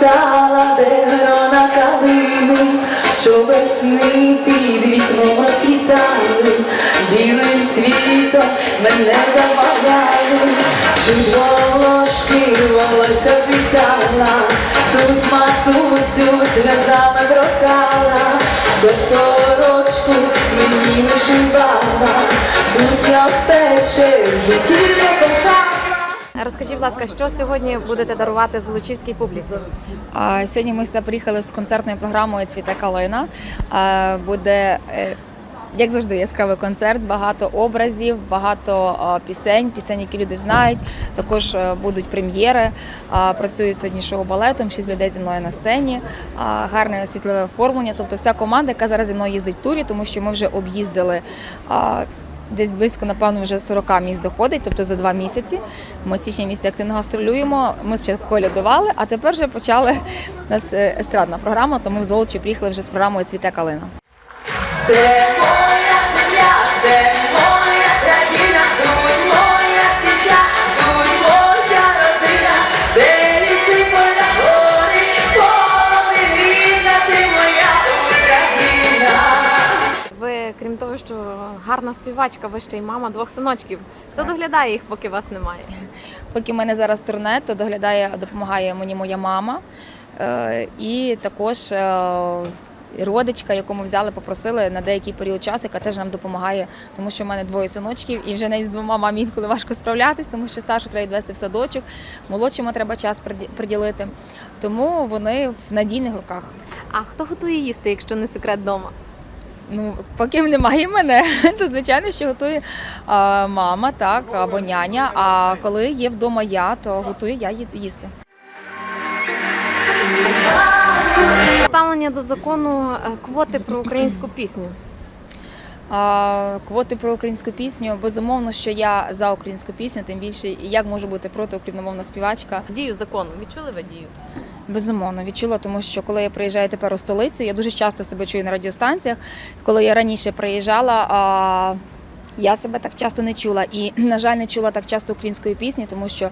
виростала, де грона калини, що весни під вікном розцвітали, білим цвітом мене забавляли, тут волошки волосся вітала, тут матусю сльозами брокала, що сорочку Розкажіть, будь ласка, що сьогодні будете дарувати золочівській публіці? А сьогодні ми сюди приїхали з концертною програмою Цвіте калина. А, Буде, е, як завжди, яскравий концерт, багато образів, багато пісень, пісень, які люди знають. Також е, будуть прем'єри. А, Працює сьогодні шоу балетом, шість людей зі мною на сцені. Гарне світлове оформлення. Тобто вся команда, яка зараз зі мною їздить в турі, тому що ми вже об'їздили. Десь близько, напевно, вже 40 місць доходить, тобто за два місяці. Ми січня місяця активно гастролюємо. Ми спочатку колядували, а тепер вже почали у нас е, естрадна програма, тому в Золочі приїхали вже з програмою Цвіте калина. Це моя земля, це гарна співачка, ви ще й мама двох синочків. Хто доглядає їх, поки вас немає? Поки в мене зараз турне, то доглядає, допомагає мені моя мама. Е, І також е, родичка, яку ми взяли, попросили на деякий період часу, яка теж нам допомагає, тому що в мене двоє синочків, і вже навіть з двома мамі інколи важко справлятись, тому що старшу треба відвести в садочок, молодшому треба час приді- приділити. Тому вони в надійних руках. А хто готує їсти, якщо не секрет вдома? Ну, поки немає мене, то звичайно, що готує а, мама, так, або няня. А коли є вдома я, то готую я їсти. Ставлення до закону е, квоти про українську пісню. Квоти про українську пісню. Безумовно, що я за українську пісню, тим більше як може бути проти україномовна співачка. Дію закону. Відчули ви дію? Безумовно, відчула, тому що коли я приїжджаю тепер у столицю, я дуже часто себе чую на радіостанціях. Коли я раніше приїжджала, я себе так часто не чула. І, на жаль, не чула так часто української пісні, тому що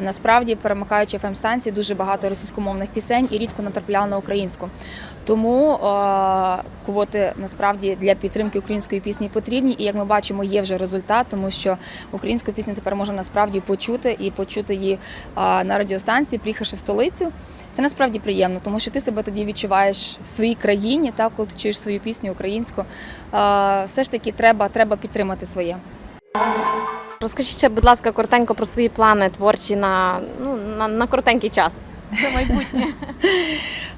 насправді, перемикаючи fm станції дуже багато російськомовних пісень і рідко натрапляла на українську. Тому а, квоти насправді для підтримки української пісні потрібні. І як ми бачимо, є вже результат, тому що українську пісню тепер можна насправді почути і почути її а, на радіостанції, приїхавши в столицю. Це насправді приємно, тому що ти себе тоді відчуваєш в своїй країні, так, коли ти чуєш свою пісню українську. Е, Все ж таки треба, треба підтримати своє. Розкажіть ще, будь ласка, коротенько про свої плани творчі на, ну, на, на коротенький час. Це майбутнє.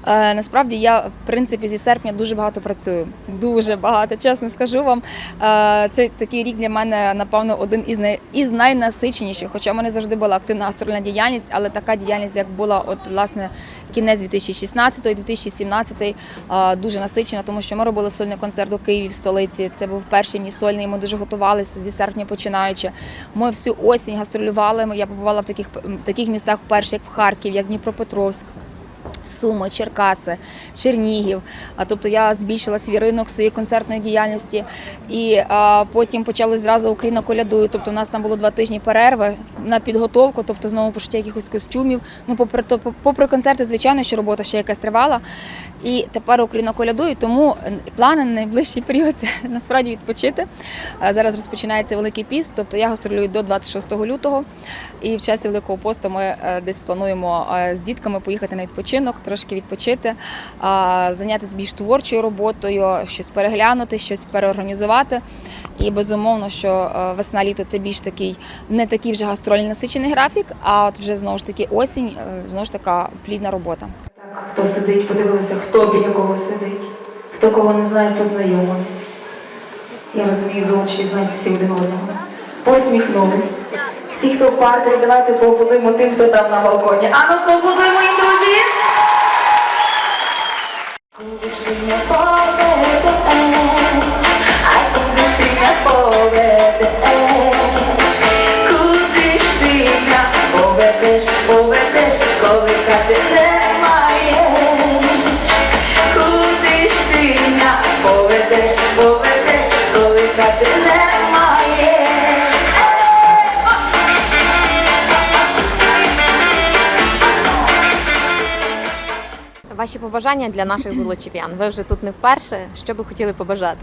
Е, Насправді я в принципі зі серпня дуже багато працюю. Дуже багато, чесно скажу вам. Е, Це такий рік для мене, напевно, один із най із найнасиченіших. Хоча в мене завжди була активна гастрольна діяльність, але така діяльність, як була, от власне кінець 2016-2017, е, дуже насичена, тому що ми робили сольний концерт у Києві в столиці. Це був перший мій сольний. Ми дуже готувалися зі серпня починаючи. Ми всю осінь гастролювали. Я побувала в таких таких містах вперше, як в Харків, як Дніпропетровськ. Суми, Черкаси, Чернігів. А тобто я збільшила свій ринок своєї концертної діяльності, і а, потім почали зразу Україна колядує. Тобто, у нас там було два тижні перерви на підготовку, тобто знову пошиття якихось костюмів. Ну, попри то, попри концерти, звичайно, що робота ще якась тривала. І тепер Україна колядує, тому е, плани на найближчий період це насправді відпочити. Зараз розпочинається великий піст, тобто я гастролюю до 26 лютого. І в часі Великого посту ми е, десь плануємо е, з дітками поїхати на відпочинок, трошки відпочити, зайнятися більш творчою роботою, щось переглянути, щось переорганізувати. І безумовно, що е, весна-літо це більш такий не такий вже гастрольний насичений графік, а от вже знову ж таки осінь, е, знову ж така плідна робота. Так, хто сидить, подивилися, хто біля кого сидить, хто кого не знає, познайомились. Я розумію, золочі знають всі один одного. Посміхнулись. Всі, хто в партері, давайте поаплодуємо тим, хто там на балконі. А ну поаплодуємо їм, друзі! Куди ж ти? не Ваші побажання для наших золочів'ян. Ви вже тут не вперше. Що би хотіли побажати?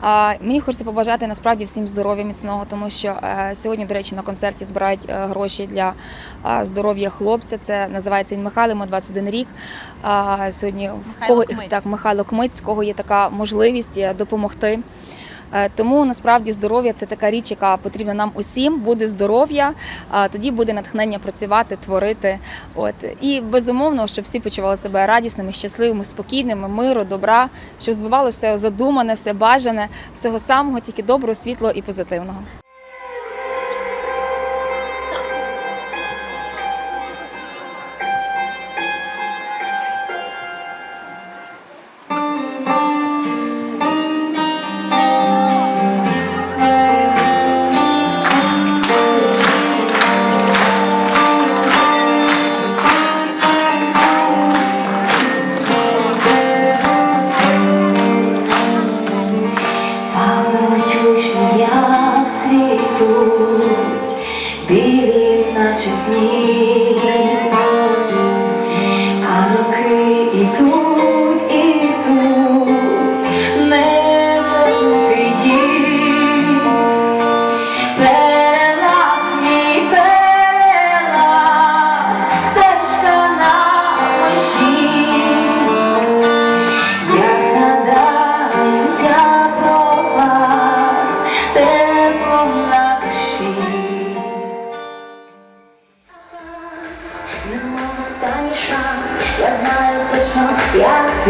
А, мені хочеться побажати насправді всім здоров'я міцного, тому що е, сьогодні, до речі, на концерті збирають е, гроші для здоров'я хлопця. Це називається він Михайло, йому 21 рік. А, сьогодні Михайло кого Кмиць. так, Михайло Кмиць, кого є така можливість е, допомогти. Е, Тому насправді здоров'я це така річ, яка потрібна нам усім. Буде здоров'я, тоді буде натхнення працювати, творити. От і безумовно, щоб всі почували себе радісними, щасливими, спокійними, миру, добра, щоб збивалося все задумане, все бажане, всього самого, тільки доброго, світлого і позитивного.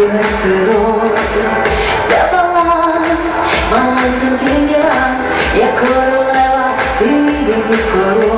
Як роль. Це баланс, малесенький нюанс, я королева, ти її король.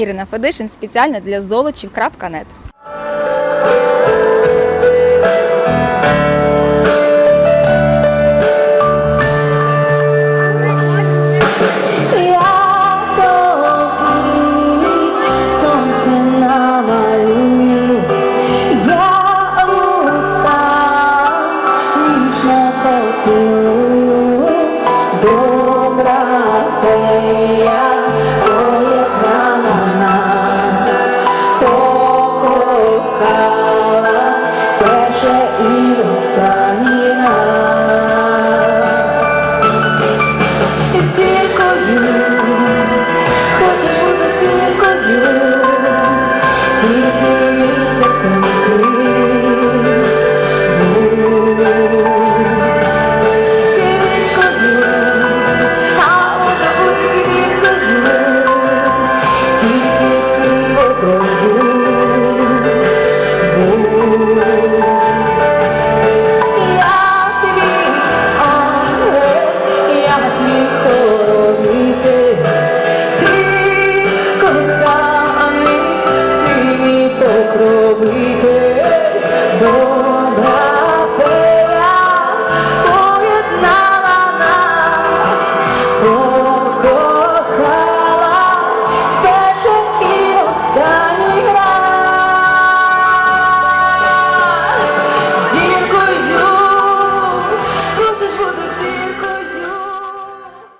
Ірина Федишин спеціально для золочів.нет.